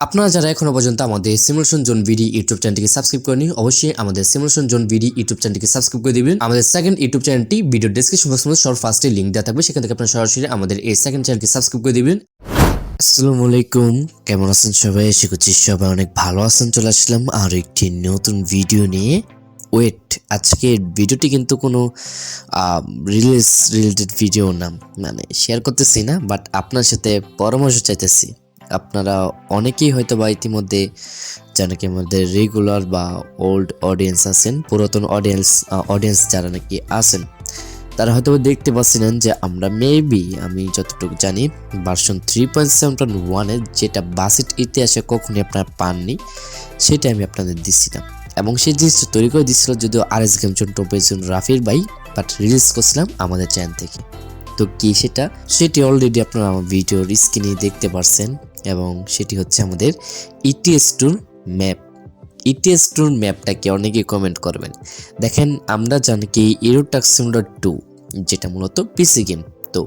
আপনারা যারা এখনও পর্যন্ত আমাদের সিমুলেশন জোন ভিডি ইউটিউব চ্যানেলটিকে সাবস্ক্রাইব করেনি অবশ্যই আমাদের সিমুলেশন জোন ভিডি ইউটিউব চ্যানেলটিকে সাবস্ক্রাইব করে দিবেন। আমাদের সেকেন্ড ইউটিউব চ্যানেলটি ভিডিও ডেসক্রিপশন বক্সের মধ্যে সর্ব ফার্স্টে লিঙ্ক দেওয়া থাকবে, সেখান থেকে আপনারা সরাসরি আমাদের এই সেকেন্ড চ্যানেলকে সাবস্ক্রাইব করে দিবেন। আসসালামু আলাইকুম, কেমন আছেন সবাই? আশা করছি সবাই অনেক ভালো আছেন। চলে আসলাম আর একটি নতুন ভিডিও নিয়ে। ওয়েট আজকের ভিডিওটি কিন্তু কোনো রিলিজ রিলেটেড ভিডিও না মানে শেয়ার করতেছি না বাট আপনার সাথে পরামর্শ চাইতেছি। আপনারা অনেকেই হয়তো বা ইতিমধ্যে যারা আমাদের রেগুলার বা ওল্ড অডিয়েন্স আছেন, পুরাতন অডিয়েন্স অডিয়েন্স যারা নাকি আছেন, তারা হয়তো দেখতে পাচ্ছিলেন যে আমরা মেবি আমি যতটুকু জানি version three point seven point যেটা বাসেট ইতিহাসে কখনই আপনারা পাননি সেটা আমি আপনাদের দিচ্ছিলাম। এবং সেই জিনিসটা তৈরি করে দিচ্ছিল যদিও আর এস গেম জন টোপেজন রাফির ভাই বাট রিলিজ করছিলাম আমাদের চ্যানেল থেকে। তো কি সেটা? সেটি অলরেডি আপনারা আমার ভিডিওর স্ক্রিনে দেখতে পারছেন। এবং সেটি হচ্ছে আমাদের ETS tour map ETS tour ম্যাপটাকে অনেকেই কমেন্ট করবেন। দেখেন, আমরা জানি কি ইরোটাক টু যেটা মূলত পিসি গেম তো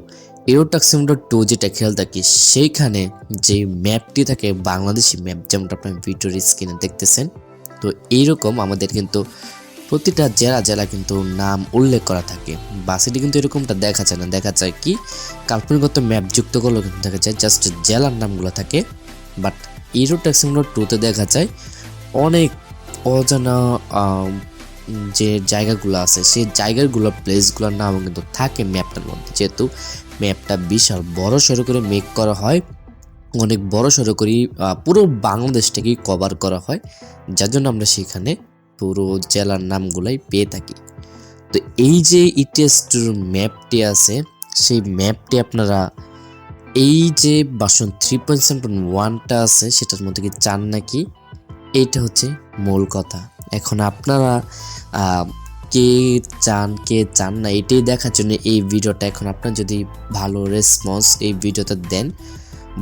ইরোটাক সিমুলার টু যেটা খেয়াল থাকি, সেইখানে যে ম্যাপটি থাকে, বাংলাদেশি ম্যাপ যেমনটা আপনার ভিডিওর স্ক্রিনে দেখতেছেন, তো এইরকম আমাদের কিন্তু প্রতিটা জেলা জেলা কিন্তু নাম উল্লেখ করা থাকে। বাসিটি কিন্তু এরকমটা দেখা যায় না। দেখা যায় কি? কাল্পনিকত ম্যাপ যুক্ত করলেও কিন্তু দেখা যায় জাস্ট জেলার নামগুলো থাকে। বাট ইরো ট্যাক্সিমোড টুতে দেখা যায় অনেক অজানা যে জায়গাগুলো আছে, সেই জায়গাগুলো প্লেসগুলোর নামও কিন্তু থাকে ম্যাপটার মধ্যে। যেহেতু ম্যাপটা বিশাল, বড় সড়ো করে মেক করা হয়। অনেক বড় সড়ো করে পুরো বাংলাদেশটাকেই কভার করা হয়। যার জন্য আমরা সেখানে পুরো জেলার নামগুলাই পেয়ে থাকি। তো এই যে ইটিএস ম্যাপটি আছে, সেই ম্যাপটি আপনারা এই যে বাসন থ্রি পয়েন্ট সেভেন ওয়ানটা আছে, সেটার মধ্যে কি চান নাকি? এইটা হচ্ছে মূল কথা। এখন আপনারা কে চান কে চান না, এটাই দেখার জন্য এই ভিডিওটা। এখন আপনার যদি ভালো রেসপন্স এই ভিডিওটা দেন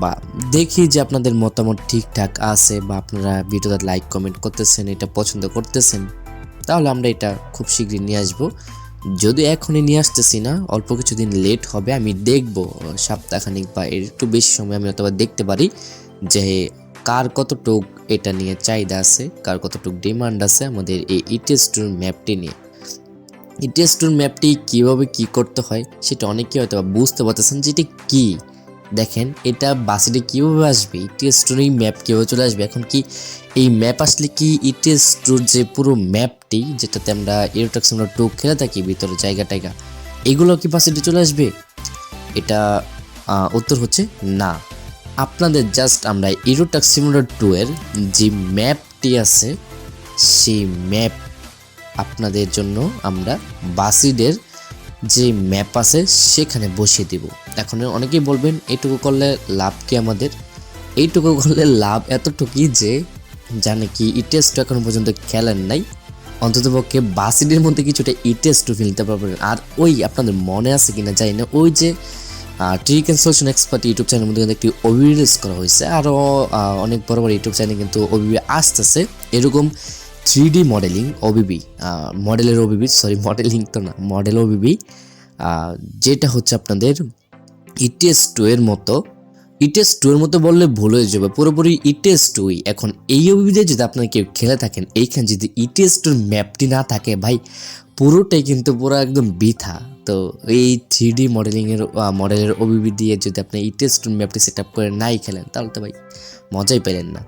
বা দেখি যে আপনাদের মতামত ঠিকঠাক আছে বা আপনারা ভিডিওটা লাইক কমেন্ট করতেছেন, এটা পছন্দ করতেছেন, তাহলে আমরা এটা খুব শীঘ্রই নিয়ে আসব। যদি এখনই নিয়ে আসতেছি না, অল্প কিছুদিন লেট হবে, আমি দেখব সপ্তাহখানিক বা একটু বেশি সময় আমি অথবা দেখতে পারি যে কার কতটুক এটা নিয়ে চাহিদা আছে, কার কতটুক ডিমান্ড আছে আমাদের এই ইটিএস টুর ম্যাপটি নিয়ে। ইটিএস টুর ম্যাপটি কীভাবে কি করতে হয়, সেটা অনেকেই হয়তো বুঝতে পারতেছেন যে এটা কি। দেখেন, এটা বাসিটি কীভাবে আসবে? ইটিএস টুর এই ম্যাপ কীভাবে চলে আসবে? এখন কি এই ম্যাপ আসলে কি ইটিএস টুর যে পুরো ম্যাপটি যেটাতে আমরা এরোটাক্স আমরা টু খেলে থাকি, ভিতরে জায়গা টায়গা এগুলো কি বাসিটি চলে আসবে? এটা উত্তর হচ্ছে না। আপনাদের জাস্ট আমরা ইরোটাক সিমুলার টু এর যে ম্যাপটি আছে, সেই ম্যাপ আপনাদের জন্য আমরা বাসিডের যে ম্যাপ আছে সেখানে বসিয়ে দিব। এখন অনেকেই বলবেন, এইটুকু করলে লাভ কি আমাদের? এইটুকু করলে লাভ এতটুকুই যে জানে কি ইটেস্ট এখনও পর্যন্ত খেলেন নাই। অন্ততপক্ষে বাসিডের মধ্যে কিছুটা ইটেস্ট ফেলতে পারবেন। আর ওই আপনাদের মনে আছে কিনা জানি না। ওই যে trick and solution expert YouTube চ্যানেলের মধ্যে কিন্তু একটি ওবি রিলিজ করা হয়েছে। আরও অনেক বড় বড় ইউটিউব চ্যানেল কিন্তু ওবিবি আসতেছে। এরকম থ্রি ডি মডেলিং ওবিবি মডেলের ওবিবি সরি মডেলিং তো না মডেল ওবিবি যেটা হচ্ছে আপনাদের ইটিএস টু এর মতো ইটেস টু এর মতো বললে ভুল হয়ে যাবে, পুরোপুরি ইটেস টুই এখন এই অভিযোগে যদি আপনারা কেউ খেলে থাকেন, এইখানে যদি ইটেস টুর ম্যাপটি না থাকে, ভাই, পুরোটাই কিন্তু পুরো একদম বৃথা। তো এই থ্রি ডি মডেলিংয়ের মডেলের অভিবি দিয়ে যদি আপনি ইটেস টুর ম্যাপটি সেট আপ করে নাই খেলেন, তাহলে তো ভাই, মজাই পেলেন না।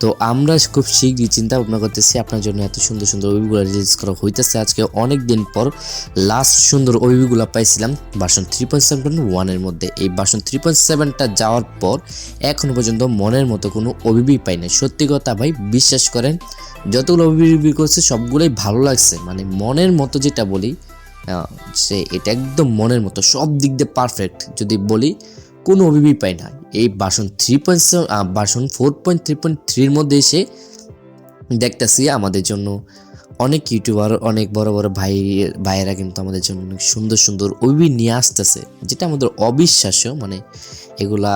তো আমরা খুব শীঘ্রই চিন্তা ভাবনা করতেছি আপনার জন্য এত সুন্দর সুন্দর অভিগুলো রিলিজ করা হইতেছে। আজকে অনেক দিন পর লাস্ট সুন্দর অভিগুলো পাইছিলাম ভার্সন থ্রি পয়েন্ট সেভেন ওয়ানের মধ্যে। এই ভার্সন থ্রি পয়েন্ট সেভেনটা যাওয়ার পর এখনও পর্যন্ত মনের মতো কোনো অভিবি পাই না সত্যি কথা ভাই, বিশ্বাস করেন, যতগুলো অভিবি করছে সবগুলোই ভালো লাগছে। মানে মনের মতো যেটা বলি সে এটা একদম মনের মতো, সব দিক দিয়ে পারফেক্ট যদি বলি, কোনো অভিবি পাই না এই version three point version four point three point থ্রির মধ্যে এসে দেখতেছি আমাদের জন্য অনেক ইউটিউবার অনেক বড় বড় ভাই, ভাইয়েরা কিন্তু আমাদের জন্য অনেক সুন্দর সুন্দর ওবি নিয়ে আসতেছে, যেটা আমাদের অবিশ্বাস্য মানে এগুলা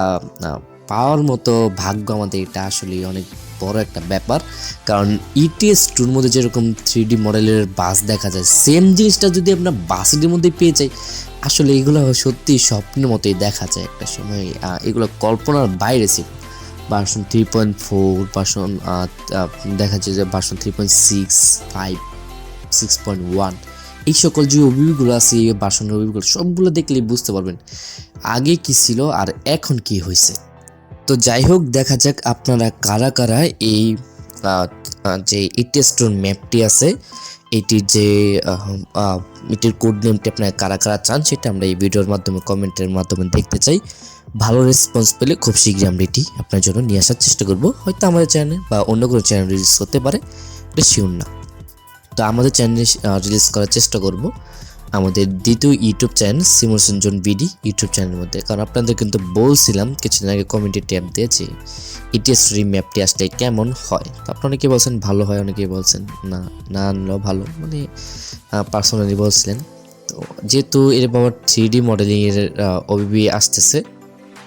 পাওয়ার মতো ভাগ্য আমাদের, এটা আসলে অনেক বড় একটা ব্যাপার। কারণ ইটিএস টুর মধ্যে যেরকম থ্রি ডি মডেলের বাস দেখা যায় সেম জিনিসটা যদি আমরা বাসের মধ্যে পেয়ে যাই, আসলে এগুলো সত্যি স্বপ্নের মতোই দেখা যায় একটা সময়। এগুলো কল্পনার বাইরে ছিল। Version three point four version দেখা যায় যে version three point six five six point one এই সকল যে অভিযোগগুলো আছে, এই ভার্সনের অভিযোগগুলো সবগুলো দেখলেই বুঝতে পারবেন আগে কি ছিল আর এখন কি হয়েছে। তো যাই হোক, দেখা যাক আপনারা কারা কারা এই যে ইটেস্টোর ম্যাপটি আছে এটির যে এটির কোড নেমটি আপনারা কারা কারা চান সেটা আমরা এই ভিডিওর মাধ্যমে, কমেন্টের মাধ্যমে দেখতে চাই। ভালো রেসপন্স পেলে খুব শীঘ্রই আমরা এটি আপনার জন্য নিয়ে আসার চেষ্টা করব। হয়তো আমাদের চ্যানেলে বা অন্য কোনো চ্যানেল রিলিজ হতে পারে, এটা শিওর না। তো আমাদের চ্যানেলে রিলিজ করার চেষ্টা করব। আমাদের দ্বিতীয় YouTube channel simulation zone BD YouTube চ্যানেলের মধ্যে। কারণ আপনাদের কিন্তু বলছিলাম, কিছুদিন আগে কমেন্টে ট্যাব দিয়েছি। ইটিএস ম্যাপটি আসলে কেমন হয়? তো আপনারা অনেকে বলছেন, ভালো হয়? অনেকেই বলছেন, না না আনলেও ভালো। মানে পার্সোনালি বলছিলেন। তো যেহেতু এরকম আমার থ্রি ডি মডেলিংয়ের ওবিবি আসতেছে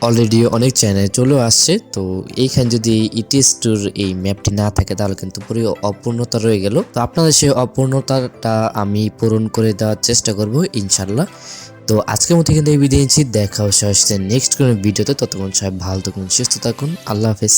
অলরেডি অনেক চ্যানেল চলেও আসছে, তো এইখানে যদি ইটিএস টুর এই ম্যাপটি না থাকে, তাহলে কিন্তু পুরো অপূর্ণতা রয়ে গেল। তো আপনাদের সেই অপূর্ণতাটা আমি পূরণ করে দেওয়ার চেষ্টা করব ইনশাল্লাহ তো আজকের মতো কিন্তু এই বিদায় নিচ্ছি, দেখা হচ্ছে নেক্সট কোনো ভিডিওতে, ততক্ষণ সবাই ভালো থাকুন, সুস্থ থাকুন, আল্লাহ হাফেজ।